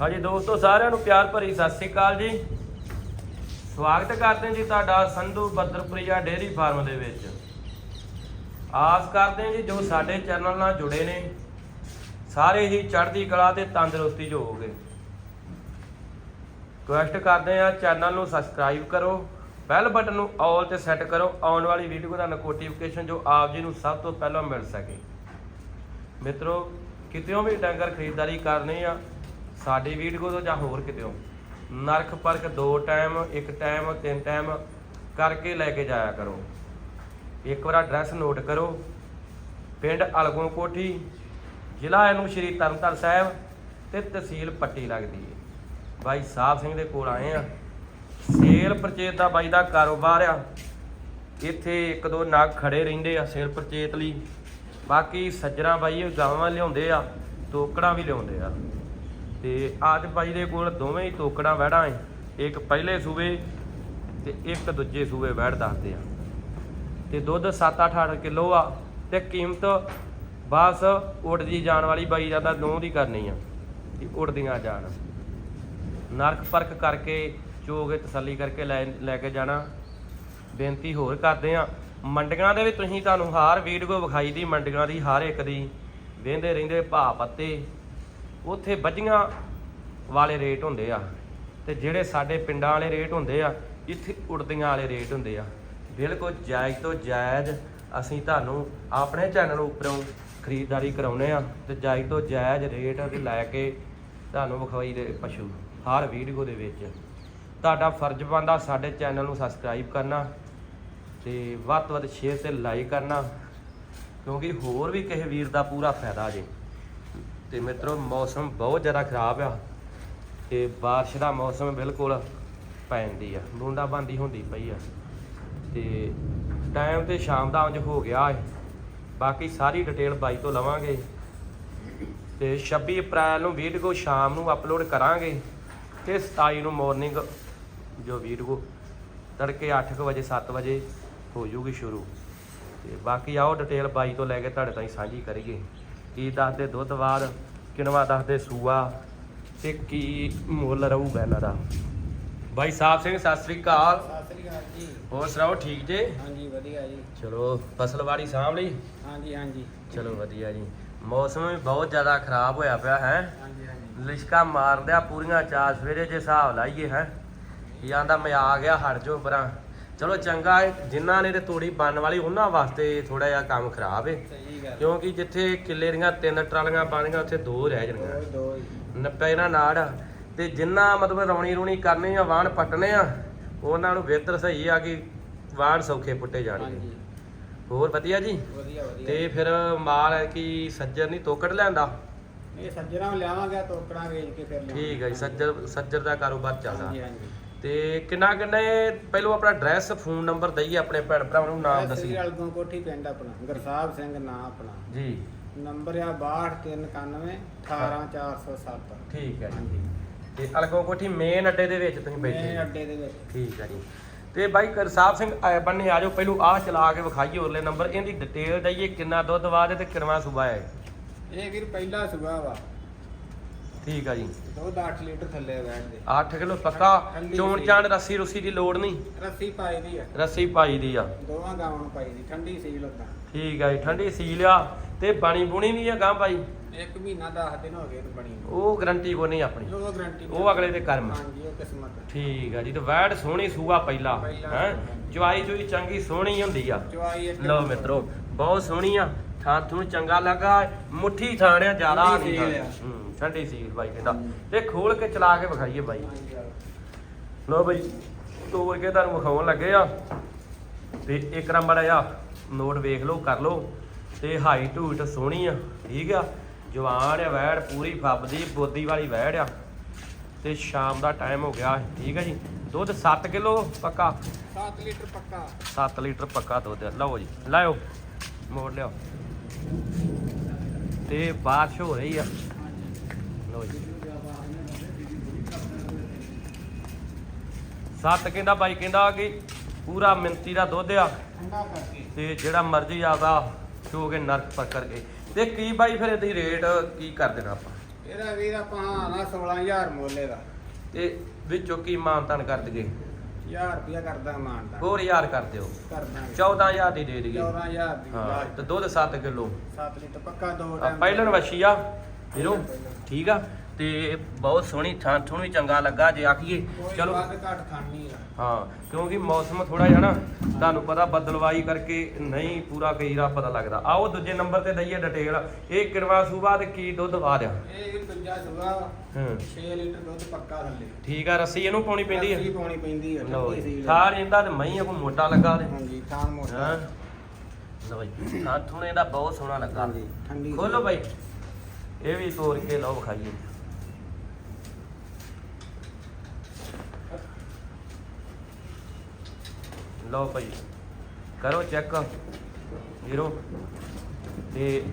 ਹਾਂਜੀ ਦੋਸਤੋ, ਸਾਰਿਆਂ ਨੂੰ ਪਿਆਰ ਭਰੀ ਸਤਿ ਸ੍ਰੀ ਅਕਾਲ ਜੀ। ਸਵਾਗਤ ਕਰਦੇ ਹਾਂ ਜੀ ਤੁਹਾਡਾ ਸੰਧੂ ਬੱਦਰਪੁਰੀਆ ਡੇਅਰੀ ਫਾਰਮ ਦੇ ਵਿੱਚ। ਆਸ ਕਰਦੇ ਹਾਂ ਜੀ, ਜੋ ਸਾਡੇ ਚੈਨਲ ਨਾਲ ਜੁੜੇ ਨੇ, ਸਾਰੇ ਹੀ ਚੜ੍ਹਦੀ ਕਲਾ ਤੇ ਤੰਦਰੁਸਤੀ 'ਚ ਹੋਵੋਗੇ ਰਿਕੁਐਸਟ ਕਰਦੇ ਹਾਂ, ਚੈਨਲ ਨੂੰ ਸਬਸਕ੍ਰਾਈਬ ਕਰੋ, ਬੈਲ ਬਟਨ ਨੂੰ ਆਲ ਤੇ ਸੈੱਟ ਕਰੋ, ਆਉਣ ਵਾਲੀ ਵੀਡੀਓ ਦਾ ਨੋਟੀਫਿਕੇਸ਼ਨ ਜੋ ਆਪ ਜੀ ਨੂੰ ਸਭ ਤੋਂ ਪਹਿਲਾਂ ਮਿਲ ਸਕੇ। ਮਿੱਤਰੋ ਕਿਤੇੋਂ ਵੀ ਡੰਗਰ ਖਰੀਦਦਾਰੀ ਕਰਨੀ ਆ ਸਾਡੀ ਵੀਡੀਓ ਤੋਂ ਜਾਂ ਹੋਰ ਕਿਤੇ ਨਰਖ ਪਰਖ ਦੋ ਟਾਈਮ ਇੱਕ ਟਾਈਮ ਤਿੰਨ ਟਾਈਮ ਕਰਕੇ ਲੈ ਕੇ ਜਾਇਆ ਕਰੋ। ਇੱਕ ਵਾਰ ਐਡਰੈਸ ਨੋਟ ਕਰੋ। ਪਿੰਡ ਅਲਗੋਂ ਕੋਠੀ, ਜ਼ਿਲ੍ਹਾ ਇਹਨੂੰ ਸ਼੍ਰੀ ਤਰਨਤਾਰਨ ਸਾਹਿਬ ਤੇ ਤਹਿਸੀਲ ਪੱਟੀ ਲੱਗਦੀ ਹੈ ਬਾਈ ਸਾਹਿਬ ਸਿੰਘ ਦੇ ਕੋਲ ਆਏ ਆ। ਸੇਲ ਪਰਚੇਤ ਦਾ ਬਾਈ ਦਾ ਕਾਰੋਬਾਰ ਆ। ਇੱਥੇ ਇੱਕ ਦੋ ਨਗ ਖੜੇ ਰਹਿੰਦੇ ਆ ਸੇਲ ਪਰਚੇਤ ਲਈ। ਬਾਕੀ ਸੱਜਣਾ ਬਾਈ ਗਾਵਾਂ ਲਿਆਉਂਦੇ ਆ, ਤੋਕੜਾਂ ਵੀ ਲਿਆਉਂਦੇ ਆ। ਤੇ ਅੱਜ ਬਾਈ ਦੇ ਕੋਲ ਦੋਵੇਂ ਹੀ ਤੋਕੜਾਂ ਵਹਿੜਾਂ ਏ ਇੱਕ ਪਹਿਲੇ ਸੂਬੇ ਤੇ ਇੱਕ ਦੂਜੇ ਸੂਬੇ ਵਹਿੜ ਦੱਸਦੇ ਆ। ਤੇ ਦੁੱਧ 7-8 ਕਿਲੋ ਆ ਤੇ ਕੀਮਤ ਬਸ ਉੜਦੀ ਜਾਣ ਵਾਲੀ ਬਾਈ ਦਾ ਤਾਂ ਦੋ ਦੀ ਕਰਨੀ ਆ ਕਿ ਉੜਦੀਆਂ ਜਾਣ। ਨਰਕ ਪਰਖ ਕਰਕੇ, ਚੋਗੇ ਤਸੱਲੀ ਕਰਕੇ ਲੈ ਲੈ ਕੇ ਜਾਣਾ। ਬੇਨਤੀ ਹੋਰ ਕਰਦੇ ਆ। ਮੰਡੀਆਂ ਦੇ ਵੀ ਤੁਸੀਂ ਤੁਹਾਨੂੰ ਹਰ ਵੀਡੀਓ ਵਿਖਾਈ ਦੀ, ਮੰਡੀਆਂ ਦੀ ਹਰ ਇੱਕ ਦੀ। ਵੇਂਦੇ ਰਹਿੰਦੇ ਭਾ ਪੱਤੇ। ਉੱਥੇ ਬੱਜੀਆਂ ਵਾਲੇ ਰੇਟ ਹੁੰਦੇ ਆ ਤੇ ਜਿਹੜੇ ਸਾਡੇ ਪਿੰਡਾਂ ਵਾਲੇ ਰੇਟ ਹੁੰਦੇ ਆ, ਇੱਥੇ ਉੜਦੀਆਂ ਵਾਲੇ ਰੇਟ ਹੁੰਦੇ ਆ। ਬਿਲਕੁਲ ਜਾਇਜ਼ ਤੋਂ ਜਾਇਜ਼ ਅਸੀਂ ਤੁਹਾਨੂੰ ਆਪਣੇ ਚੈਨਲ ਉੱਪਰੋਂ ਖਰੀਦਦਾਰੀ ਕਰਾਉਨੇ ਆ ਤੇ ਜਾਇਜ਼ ਤੋਂ ਜਾਇਜ਼ ਰੇਟ ਤੇ ਲੈ ਕੇ ਤੁਹਾਨੂੰ ਵਿਖਾਈ ਦੇ ਪਸ਼ੂ, ਹਰ ਵੀਡੀਓ ਦੇ ਵਿੱਚ। ਤੁਹਾਡਾ ਫਰਜ਼ ਬਣਦਾ ਸਾਡੇ ਚੈਨਲ ਨੂੰ ਸਬਸਕ੍ਰਾਈਬ ਕਰਨਾ ਤੇ ਵੱਧ ਤੋਂ ਵੱਧ ਸ਼ੇਅਰ ਤੇ ਲਾਈਕ ਕਰਨਾ, ਕਿਉਂਕਿ ਹੋਰ ਵੀ ਕਿਸੇ ਵੀਰ ਦਾ ਪੂਰਾ ਫਾਇਦਾ ਜੇ। ਤੇ ਮਿੱਤਰੋ, ਮੌਸਮ ਬਹੁਤ ਜ਼ਿਆਦਾ ਖਰਾਬ ਆ ਤੇ ਬਾਰਿਸ਼ ਦਾ ਮੌਸਮ ਬਿਲਕੁਲ ਪੈਂਦੀ ਆ ਬੂੰਦਾ ਬੰਦੀ ਹੁੰਦੀ ਪਈ ਆ। ਤੇ ਟਾਈਮ ਤੇ ਸ਼ਾਮ ਦਾ ਉਂਝ ਹੋ ਗਿਆ ਹੈ ਬਾਕੀ ਸਾਰੀ ਡਿਟੇਲ ਬਾਈ ਤੋਂ ਲਵਾਂਗੇ। ਤੇ 26 ਅਪ੍ਰੈਲ ਨੂੰ ਵੀਡੀਓ ਸ਼ਾਮ ਨੂੰ ਅਪਲੋਡ ਕਰਾਂਗੇ ਤੇ 27 ਨੂੰ ਮਾਰਨਿੰਗ ਜੋ ਵੀਡੀਓ ਤੜਕੇ 8 ਕੁ ਵਜੇ 7 ਵਜੇ ਹੋ ਜੂਗੀ ਸ਼ੁਰੂ। ਤੇ ਬਾਕੀ ਆਓ ਡਿਟੇਲ ਬਾਈ ਤੋਂ ਲੈ ਕੇ ਤੁਹਾਡੇ ਤਾਈਂ ਸਾਂਝੀ ਕਰੀਏ। ਕੀ ਦੱਸਦੇ ਦੁੱਧ ਬਾਅਦ ਕਿਨਵਾ ਦੱਸਦੇ ਸੂਆ ਤੇ ਕੀ ਮੁੱਲ ਰਹੂਗਾ ਇਹਨਾਂ ਦਾ? ਬਾਈ ਸਾਹਿਬ ਸਿੰਘ ਸਤਿ ਸ੍ਰੀ ਅਕਾਲ। ਸਤਿ ਸ੍ਰੀ ਅਕਾਲ ਜੀ। ਹੋਰ ਸੁਣਾਓ ਠੀਕ ਜੇ? ਹਾਂਜੀ ਵਧੀਆ ਜੀ। ਚਲੋ ਫਸਲਵਾੜੀ ਸਾਂਭ ਲਈ? ਹਾਂਜੀ ਹਾਂਜੀ। ਚਲੋ ਵਧੀਆ ਜੀ। ਮੌਸਮ ਵੀ ਬਹੁਤ ਜ਼ਿਆਦਾ ਖਰਾਬ ਹੋਇਆ ਪਿਆ ਹੈ? ਹਾਂਜੀ ਹਾਂਜੀ। ਲਿਸ਼ਕਾ ਮਾਰਦਿਆ ਪੂਰੀਆਂ ਚਾਰ ਸਵੇਰੇ ਜੇ ਹਿਸਾਬ ਲਾਈਏ ਹੈ? ਆਂਦਾ ਮੈਂ ਆ ਗਿਆ ਹਟ ਜੋ ਪਰਾਂ। ਚਲੋ ਚੰਗਾ ਹੈ ਜਿਨ੍ਹਾਂ ਨੇ ਤੇ ਤੋੜੀ ਬਣਨ ਵਾਲੀ ਉਹਨਾਂ ਵਾਸਤੇ ਥੋੜਾ ਜਿਹਾ ਕੰਮ ਖਰਾਬ ਹੈ ਸਹੀ ਗੱਲ। ਕਿਉਂਕਿ ਜਿੱਥੇ ਕਿੱਲੇ ਦੀਆਂ ਤਿੰਨ ਟਰਾਲੀਆਂ ਬਣੀਆਂ ਉੱਥੇ ਦੋ ਰਹਿ ਜਾਣਗੀਆਂ ਦੋ ਦੋ ਹੀ। ਨੱਪੇ ਇਹਨਾਂ ਨਾੜ। ਆ। ਤੇ ਜਿੰਨਾ ਮਤਲਬ ਰੌਣੀ ਰੂਣੀ ਕਰਨੀ ਆ ਵਾਹਣ ਪੱਟਨੇ ਆ ਉਹਨਾਂ ਨੂੰ ਬਿਹਤਰ ਸਹੀ ਆ ਕਿ ਵਾਹਣ ਸੌਖੇ ਪੁੱਟੇ ਜਾਣਗੇ। ਹਾਂਜੀ। ਹੋਰ ਵਧੀਆ ਜੀ? ਵਧੀਆ ਵਧੀਆ। ਤੇ ਫਿਰ ਮਾਲ ਹੈ ਕਿ ਸੱਜਰ ਨਹੀਂ ਤੋਕੜ ਲੈਂਦਾ ਇਹ ਸੱਜਣਾ ਨੂੰ ਲਿਆਵਾਂਗੇ ਤੋਕੜਾਂ ਵੇਚ ਕੇ ਫਿਰ ਲਿਆਵਾਂਗੇ। ਠੀਕ ਹੈ ਜੀ ਸੱਜਰ ਸੱਜਰ ਦਾ ਕਾਰੋਬਾਰ ਚੱਲਦਾ। ਹਾਂਜੀ ਹਾਂਜੀ। ਤੇ ਕਿੰਨਾ ਕਿੰਨੇ ਪਹਿਲੋਂ ਆਪਣਾ ਐਡਰੈਸ ਫੋਨ ਨੰਬਰ ਦਈਏ ਆਪਣੇ ਭੈਣ ਭਰਾਵਾਂ ਨੂੰ ਨਾਮ ਦੱਸੀਏ। ਅਲਗੋਂ ਕੋਠੀ ਪਿੰਡ ਆਪਣਾ ਗੁਰਸਾਹਿਬ ਸਿੰਘ ਨਾਂ ਆਪਣਾ। ਜੀ। ਨੰਬਰ ਆ 6291 18407 ਠੀਕ ਹੈ ਜੀ। ਤੇ ਅਲਗੋ ਕੋਠੀ ਮੇਨ ਅੱਡੇ ਦੇ ਵਿੱਚ ਤੁਸੀਂ ਬੈਠੇ ਅੱਡੇ ਦੇ ਵਿੱਚ। ਠੀਕ ਹੈ ਜੀ। ਤੇ ਬਾਈ ਕਰਸਾਬ ਸਿੰਘ ਬੰਨੇ ਆ ਜਾਓ ਪਹਿਲੋਂ ਆਹ ਚਲਾ ਕੇ ਵਿਖਾਈਏ ਉਰਲੇ ਨੰਬਰ। ਇਹਦੀ ਡਿਟੇਲ ਦਈਏ ਕਿੰਨਾ ਦੁੱਧ ਬਾਅਦ ਤੇ ਕਿੰਨਾ ਸੂਬਾ ਹੈ। ਇਹ ਵੀਰ ਪਹਿਲਾ ਸੁਭਾ ਵਾ। ਠੀਕ ਆ ਜੀ। ਦੁੱਧ 8 ਲੀਟਰ ਥੱਲੇ ਬੈਠਦੇ 8 ਕਿਲੋ ਪੱਕਾ ਠੰਡੀ ਚੋਣ ਸੀ। ਚਾਣ ਰੱਸੀ ਰੁੱਸੀ ਦੀ ਲੋੜ ਨਹੀਂ। ਰੱਸੀ ਪਾਈ ਦੀ ਆ। ਰੱਸੀ ਪਾਈ ਦੀ ਆ। ਦੋਵਾਂ ਗਾਵਾਂ ਨੂੰ ਪਾਈ ਦੀ ਠੰਡੀ ਸੀਲ ਉਦਾਂ ਠੀਕ ਆ ਜੀ ਠੰਡੀ ਸੀ ਲਿਆ ਤੇ ਬਾਣੀ ਬੁਣੀ ਵੀ ਆ ਗਾਂ ਭਾਈ? ਇੱਕ ਮਹੀਨਾ 10 ਦਿਨ ਹੋ ਗਏ ਇਹਨੂੰ ਬਣੀ ਨੂੰ। ਉਹ ਗਰੰਟੀ ਕੋ ਨਹੀਂ ਆਪਣੀ। ਉਹ ਗਰੰਟੀ ਉਹ ਅਗਲੇ ਦੇ ਕਰਮ। ਹਾਂਜੀ ਉਹ ਕਿਸਮਤ ਠੀਕ ਆ ਜੀ ਤੇ ਵੈੜ ਸੋਹਣੀ ਸੂਆ ਪਹਿਲਾ ਪਹਿਲਾ ਹੈ। ਜਵਾਈ ਜੁਈ ਚੰਗੀ ਸੋਹਣੀ ਹੁੰਦੀ ਆ। ਚਵਾਈ ਇੱਕ ਲਓ ਮਿੱਤਰੋ ਬਹੁਤ ਸੋਹਣੀ ਆ। ਥਾਂ ਤੁਹਾਨੂੰ ਚੰਗਾ ਲੱਗਾ ਮੁੱਠੀ ਥਾਣਿਆ ਜ਼ਿਆਦਾ ਨਹੀਂ ਸੀਲ ਆ। ਹੂੰ। ਠੰਡੀ ਸੀ ਬਾਈ ਕਹਿੰਦਾ। ਤੇ ਖੋਲ ਕੇ ਚਲਾ ਕੇ ਵਿਖਾਈਏ ਬਾਈ। ਲੋ ਬਈ ਤੋੜ ਕੇ ਤੁਹਾਨੂੰ ਵਿਖਾਉਣ ਲੱਗੇ ਆ। ਤੇ ਇੱਕ ਨੰਬਰ ਆ ਨੋਟ ਵੇਖ ਲਓ ਕਰ ਲਓ। ਤੇ ਹਾਈਟ ਹੂਟ ਸੋਹਣੀ ਆ ਠੀਕ ਆ। ਜਵਾਨ ਆ ਵੈੜ ਪੂਰੀ ਫੱਬਦੀ ਬੋਦੀ ਵਾਲੀ ਵੈੜ ਆ। ਤੇ ਸ਼ਾਮ ਦਾ ਟਾਈਮ ਹੋ ਗਿਆ ਠੀਕ ਆ ਜੀ। ਦੁੱਧ 7 ਕਿਲੋ ਪੱਕਾ? 7 ਲੀਟਰ ਪੱਕਾ। 7 ਲੀਟਰ ਪੱਕਾ ਦੁੱਧ। ਲਓ ਜੀ ਲਾਓ ਮੋੜ ਲਿਓ ਤੇ ਬਾਰਿਸ਼ ਹੋ ਰਹੀ ਆ। ਜੀ। ਸੱਤ ਕਹਿੰਦਾ ਬਾਈ ਕਹਿੰਦਾ ਕਿ ਪੂਰਾ ਮਿੰਤੀ ਦਾ ਦੁੱਧ ਆ ਤੇ ਜਿਹੜਾ ਮਰਜ਼ੀ ਆਦਾ ਚੋ ਕੇ ਨਰਕ ਪਰ ਕਰਕੇ ਤੇ ਕੀ ਬਾਈ ਫਿਰ ਇਹਦੀ ਰੇਟ ਕੀ ਕਰ ਦੇਣਾ ਆਪਾਂ? ਇਹਦਾ ਵੀਰ ਆਪਾਂ ਨਾ 16000 ਮੋਲੇ ਦਾ ਤੇ ਵਿੱਚੋਂ ਕੀ ਮਾਨਤਾਨ ਕਰ ਦਈਏ? 1000 ਰੁਪਿਆ ਕਰਦਾ ਮਾਨਦਾ ਹੋਰ ਯਾਰ ਕਰ ਦਿਓ। ਕਰਦਾ 14000 ਦੀ ਦੇ ਦਈਏ। 14000 ਦੀ ਹਾਂ ਤੇ ਦੁੱਧ 7 ਕਿਲੋ। 7 ਲੀਟਰ ਪੱਕਾ ਦੋ ਆ ਪਹਿਲਣ ਆ। ਵੀਰੋ ਠੀਕ ਆ? ਤੇ ਬਹੁਤ ਸੋਹਣੀ ਥਾਂ ਥੁਣ ਵੀ ਚੰਗਾ ਲੱਗਾ ਜੇ ਆਖੀਏ। ਚਲੋ। ਘੱਟ ਖਾਣੀ ਆ। ਹਾਂ ਕਿਉਂਕਿ ਮੌਸਮ ਥੋੜਾ ਜਿਹਾ ਨਾ ਤੁਹਾਨੂੰ ਪਤਾ ਬੱਦਲਵਾਈ ਕਰਕੇ ਨਹੀਂ ਪੂਰਾ ਕਈ ਰਾ ਪਤਾ ਲੱਗਦਾ। ਆਓ ਦੂਜੇ ਨੰਬਰ ਤੇ ਦਈਏ ਡਿਟੇਲ ਇਹ ਕਿਰਵਾ ਸੂਬਾ ਤੇ ਕੀ ਦੁੱਧ ਵਾ ਦਿਆ ਇਹ ਦੂਜਾ ਸੁਗਾ ਹਾਂ। 6 ਲੀਟਰ ਦੁੱਧ ਪੱਕਾ ਥੱਲੇ। ਠੀਕ ਆ ਰੱਸੀ ਇਹਨੂੰ ਪਾਉਣੀ ਪੈਂਦੀ ਰੱਸੀ ਹੈ ਪਾਉਣੀ ਪੈਂਦੀ ਆ ਲਓ ਜੀ। ਥਾਰ ਇਹਦਾ ਤੇ ਮਹੀਂ ਕੋਈ ਮੋਟਾ ਲੱਗਾ ਤੇ। ਹਾਂਜੀ ਥਾਂ ਮੋਟਾ। ਹਾਂ। ਲਓ ਜੀ। ਥਾਂ ਥੁਣੇ ਦਾ ਬਹੁਤ ਸੋਹਣਾ ਲੱਗਾ। ਖੋਲੋ ਬਾਈ। ਇਹ ਵੀ ਤੋੜ ਕੇ ਲਓ ਵਿਖਾਈਏ। ਲਓ ਭਾਈ, ਕਰੋ ਚੈੱਕ ਵੀਰੋ, ਤੇ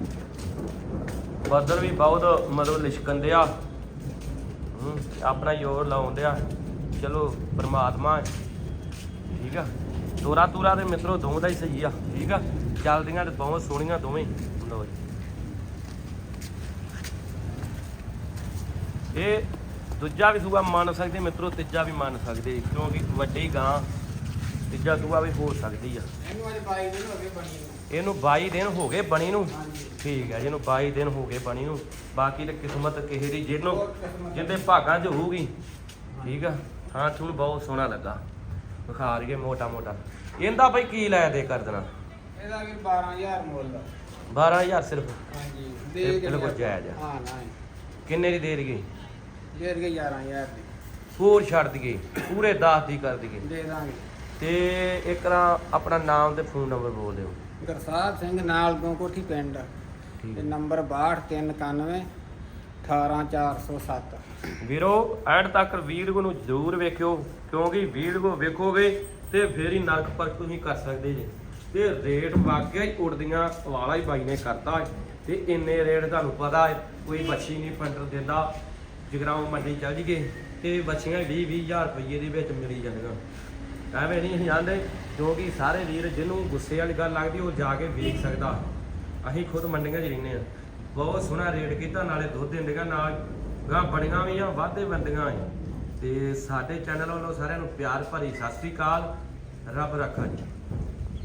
ਬੱਦਲ ਵੀ ਬਹੁਤ ਮਤਲਬ ਲਿਸ਼ਕੰਦੇ ਆ। ਹੂੰ, ਆਪਣਾ ਜ਼ੋਰ ਲਾਉਂਦੇ ਆ। ਚਲੋ, ਪਰਮਾਤਮਾ, ਠੀਕ ਆ। ਤੋਰਾ ਤੂਰਾ ਦੇ ਮਿੱਤਰੋ, ਦੋਵਾਂ ਦਾ ਹੀ ਸਹੀ ਆ, ਠੀਕ ਆ। ਚੱਲਦੀਆਂ ਤੇ ਬਹੁਤ ਸੋਹਣੀਆਂ ਦੋਵੇਂ। ਲਓ ਜੀ। ਇਹ ਦੂਜਾ ਵੀ ਸੂਆ ਮੰਨ ਸਕਦੇ ਮਿੱਤਰੋ ਤੀਜਾ ਵੀ ਮੰਨ ਸਕਦੇ ਕਿਉਂਕਿ ਵੱਡੀ ਗਾਂ ਤੀਜਾ ਸੂਆ ਵੀ ਹੋ ਸਕਦੀ ਆ। ਇਹਨੂੰ ਅੱਜ 22 ਦਿਨ ਹੋ ਗਏ ਬਣੀ ਨੂੰ। ਇਹਨੂੰ 22 ਦਿਨ ਹੋ ਗਏ ਬਣੀ ਨੂੰ। ਹਾਂਜੀ। ਠੀਕ ਹੈ ਜਿਹਨੂੰ 22 ਦਿਨ ਹੋ ਗਏ ਬਣੀ ਨੂੰ। ਬਾਕੀ ਤੇ ਕਿਸਮਤ ਕਿਸੇ ਦੀ ਜਿਹਨੂੰ ਜਿੰਦੇ ਭਾਗਾਂ 'ਚ ਹੋਊਗੀ। ਠੀਕ ਆ ਹਾਂ ਤੁਹਾਨੂੰ ਬਹੁਤ ਸੋਹਣਾ ਲੱਗਾ। ਵਿਖਾ ਰਹੀਏ ਮੋਟਾ ਮੋਟਾ। ਇਹਦਾ ਬਈ ਕੀ ਲੈ ਦੇ ਕਰ ਦੇਣਾ? ਇਹਦਾ ਵੀ 12000 ਮੁੱਲ ਦਾ 12000 ਸਿਰਫ? ਹਾਂਜੀ ਕੇ ਬਿਲਕੁਲ ਲਿਆ। ਜਾਇਜ਼ ਆ। ਹਾਂ ਨਾ ਕਿੰਨੇ ਦੀ ਦੇ ਰਹੀਏ ਦੇ ਦੇ 11000 ਦੀ। ਹੋਰ ਛੱਡ ਦਈਏ ਪੂਰੇ 10 ਦੀ ਕਰ ਦਈਏ। ਦੇ ਦਾਂਗੇ। ਤੇ ਇੱਕ ਨਾ ਆਪਣਾ ਨਾਮ ਤੇ ਫੋਨ ਨੰਬਰ ਬੋਲ ਦਿਓ। ਗਰਸਾਹਿਬ ਸਿੰਘ ਨਾਲ ਗੋਂ ਕੋਠੀ ਪਿੰਡ। ਠੀਕ ਤੇ ਨੰਬਰ 6291 18407 ਵੀਰੋ ਐਡ ਤੱਕ ਵੀਡੀਓ ਨੂੰ ਜ਼ਰੂਰ ਵੇਖਿਓ ਕਿਉਂਕਿ ਵੀਡੀਓ ਵੇਖੋਗੇ ਤੇ ਫੇਰ ਹੀ ਨਰਕ ਪਰਖ ਤੁਸੀਂ ਕਰ ਸਕਦੇ ਜੇ। ਤੇ ਰੇਟ ਵਾਕਿਆ ਹੀ ਉੜਦੀਆਂ ਵਾਲਾ ਹੀ ਬਾਈ ਨੇ ਕਰਤਾ। ਹੈ। ਤੇ ਇੰਨੇ ਰੇਟ ਤੁਹਾਨੂੰ ਪਤਾ ਹੈ ਕੋਈ ਬੱਚੀ ਨਹੀਂ ਫੰਡਰ ਦਿੰਦਾ। ਜਗਰਾਉਂ ਮੰਡੀ ਚੱਲ ਜੀਏ ਤੇ ਬੱਚੀਆਂ 20 20000 ਰੁਪਏ ਦੇ ਵਿੱਚ ਮਿਲੀ ਜਾਂਦੀਆਂ ਐਵੇਂ ਨਹੀਂ ਅਸੀਂ ਜਾਂਦੇ ਕਿਉਂਕਿ ਸਾਰੇ ਵੀਰ ਜਿਹਨੂੰ ਗੁੱਸੇ ਵਾਲੀ ਗੱਲ ਲੱਗਦੀ, ਉਹ ਜਾ ਕੇ ਵੇਖ ਸਕਦਾ। ਅਸੀਂ ਖੁਦ ਮੰਡੀਆਂ 'ਚ ਰਹਿੰਦੇ ਆ ਬਹੁਤ ਸੋਹਣਾ ਰੇਟ ਕੀਤਾ, ਨਾਲੇ ਦੁੱਧ ਦਿੰਦੀਆਂ ਨਾਲ ਗਾਂ ਬਣੀਆਂ ਵੀ ਆ, ਵਾਧੇ ਬੰਦੀਆਂ ਆ। ਤੇ ਸਾਡੇ ਚੈਨਲ ਵੱਲੋਂ ਸਾਰਿਆਂ ਨੂੰ ਪਿਆਰ ਭਰੀ ਸਤਿ ਸ੍ਰੀ ਅਕਾਲ। ਰੱਬ ਰੱਖਾ ਜੀ।